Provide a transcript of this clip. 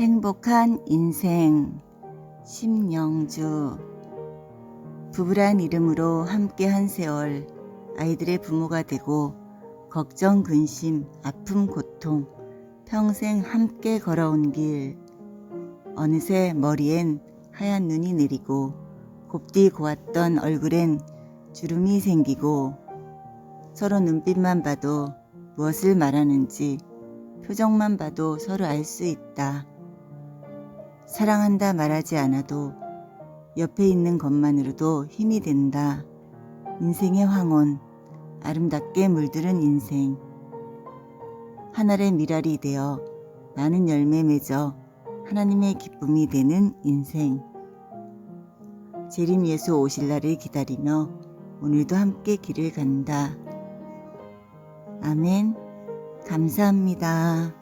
행복한 인생. 심영주. 부부란 이름으로 함께 한 세월 아이들의 부모가 되고 걱정 근심 아픔 고통 평생 함께 걸어온 길. 어느새 머리엔 하얀 눈이 내리고 곱디 고왔던 얼굴엔 주름이 생기고 서로 눈빛만 봐도 무엇을 말하는지 표정만 봐도 서로 알 수 있다. 사랑한다 말하지 않아도 옆에 있는 것만으로도 힘이 된다. 인생의 황혼, 아름답게 물들은 인생. 하늘의 미랄이 되어 많은 열매 맺어 하나님의 기쁨이 되는 인생. 재림 예수 오실 날을 기다리며 오늘도 함께 길을 간다. 아멘. 감사합니다.